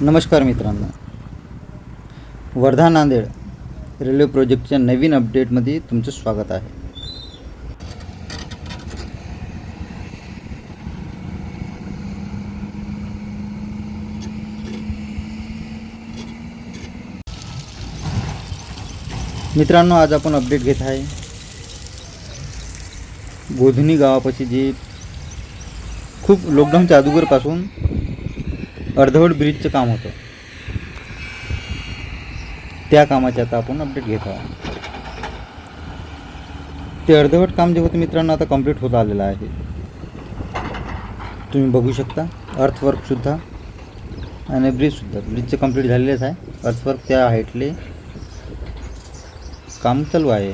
नमस्कार मित्रांनो. वर्धा नांदेड रेल्वे प्रोजेक्टच्या नवीन अपडेटमध्ये तुमचं स्वागत आहे. मित्रांनो आज आपण अपडेट घेत आहे. गोधनी गावापाशी जे खूप लॉकडाऊनच्या अगोदरपासून अर्धवट ब्रिजचं काम होतं. त्या कामाचे आता आपण अपडेट घेत आहोत. ते अर्धवट काम जे होतं मित्रांनो आता कंप्लीट होत आलेलं आहे. तुम्ही बघू शकता अर्थवर्कसुद्धा आणि ब्रिजसुद्धा ब्रिजचं कंप्लीट झालेलंच आहे. अर्थवर्क त्या हाईटले काम चालू आहे.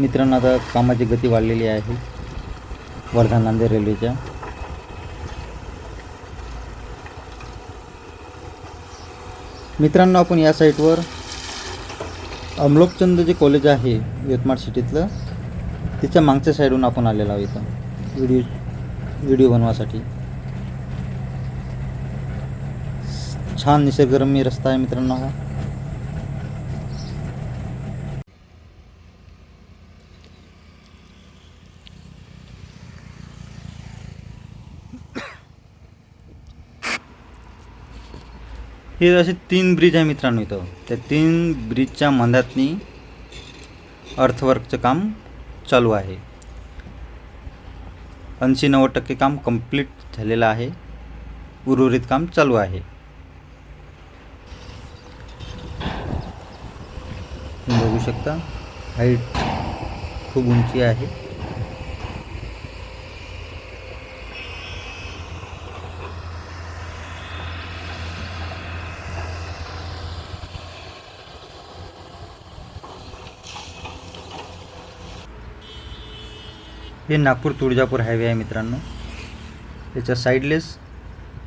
मित्रांनो आता कामाची गती वाढलेली आहे. वर्धा नांदेड रेल्वेच्या. मित्रांनो आपण या साईटवर अमलोकचंद जे कॉलेज आहे यवतमाळ सिटीतलं. तिच्या मागच्या साईडहून आपण आलेलो आहोत इथं. व्हिडिओ व्हिडिओ बनवासाठी. छान निसर्गरम्य रस्ता आहे मित्रांनो हा. हे असे तीन ब्रिज आहे मित्रांनो इथं. त्या तीन ब्रिजच्या मंदातनी अर्थवर्कचं काम चालू आहे. ऐंशी नव्वद टक्के काम कंप्लीट झालेलं आहे. उर्वरित काम चालू आहे. तुम्ही बघू शकता हाईट खूप उंची आहे. हे नागपूर तुळजापूर हायवे आहे मित्रांनो. त्याच्या साईडलेस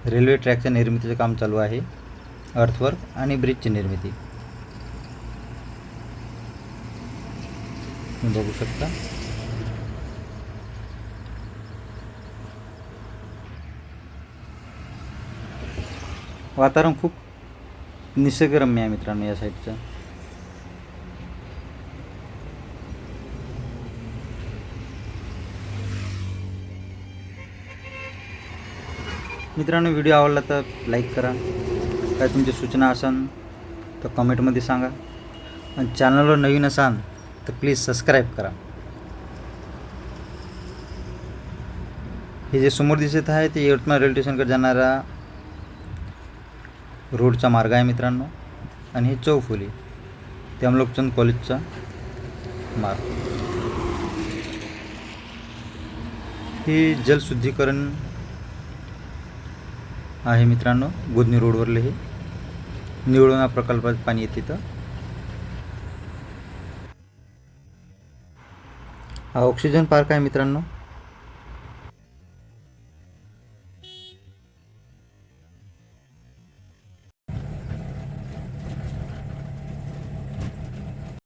रेल्वे ट्रॅकच्या निर्मितीचं काम चालू आहे. अर्थवर्क आणि ब्रिजची निर्मिती. तुम्ही बघू शकता. वातावरण खूप निसर्गरम्य आहे मित्रांनो या साईडचं मित्रांनो व्हिडिओ आवडला तर लाईक करा. काय तुमची सूचना असाल तर कमेंटमध्ये सांगा. आणि चॅनलवर नवीन असाल तर प्लीज सबस्क्राईब करा. हे जे समोर दिसत आहे ते यवतमाळ रेल्वे स्टेशनकडे जाणारा रोडचा मार्ग आहे मित्रांनो. आणि हे चौफुली ते अमलोकचंद कॉलेजचा मार्ग. हे जलशुद्धीकरण आहे मित्रांनो गुदनी रोडवरले हे. निवडणा प्रकल्पात पाणी येते तिथं हा ऑक्सिजन पार्क आहे मित्रांनो.